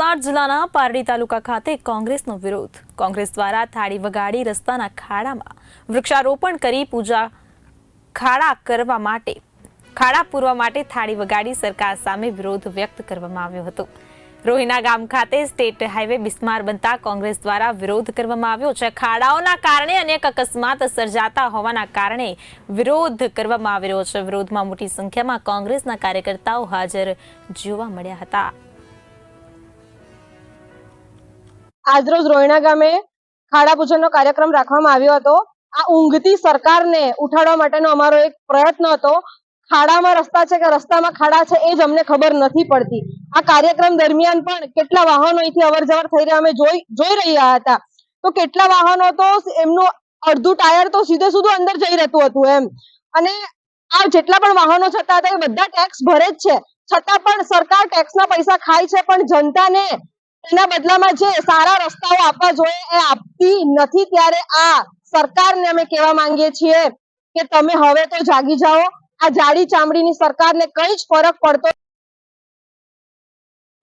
વલસાડ જિલ્લાના પારડી તાલુકા ખાતે કોંગ્રેસનો વિરોધ. કોંગ્રેસ દ્વારા થાળી વગાડી રસ્તાના ખાડામાં વૃક્ષારોપણ કરી પૂજા ખાડા કરવા માટે, ખાડા પૂરવા માટે થાળી વગાડી સરકાર સામે વિરોધ વ્યક્ત કરવામાં આવ્યો હતો. રોહિના ગામ ખાતે સ્ટેટ હાઈવે બિસ્માર બનતા કોંગ્રેસ દ્વારા વિરોધ કરવામાં આવ્યો છે. ખાડાઓના કારણે અનેક અકસ્માત સર્જાતા હોવાના કારણે વિરોધ કરવામાં આવી રહ્યો છે. વિરોધમાં મોટી સંખ્યામાં કોંગ્રેસના કાર્યકર્તાઓ હાજર જોવા મળ્યા હતા. આજરોજ રોહિણા ગામે ખાડા પૂજનનો કાર્યક્રમ રાખવામાં આવ્યો હતો. આ ઊંઘતી સરકારને ઉઠાડવા માટેનો અમારો એક પ્રયત્ન હતો. ખાડામાં રસ્તા છે કે રસ્તામાં ખાડા છે એ જ અમને ખબર નથી પડતી. આ કાર્યક્રમ દરમિયાન પણ કેટલા વાહનો અહીંથી અવર જવર થઈ રહ્યા અમે જોઈ જોઈ રહ્યા હતા. તો કેટલા વાહનો તો એમનું અડધું ટાયર તો સીધે સીધું અંદર જઈ રહેતું હતું એમ. અને આ જેટલા પણ વાહનો જતા હતા એ બધા ટેક્સ ભરે જ છે. છતાં પણ સરકાર ટેક્સના પૈસા ખાય છે પણ જનતાને એના બદલામાં જે સારા રસ્તાઓ આપવા જોઈએ એ આપતી નથી ત્યારે આ સરકારને અમે કહેવા માંગીએ છીએ કે તમે હવે તો જાગી જાઓ. આ જાડી ચામડીની સરકારને કઈ જ ફરક પડતો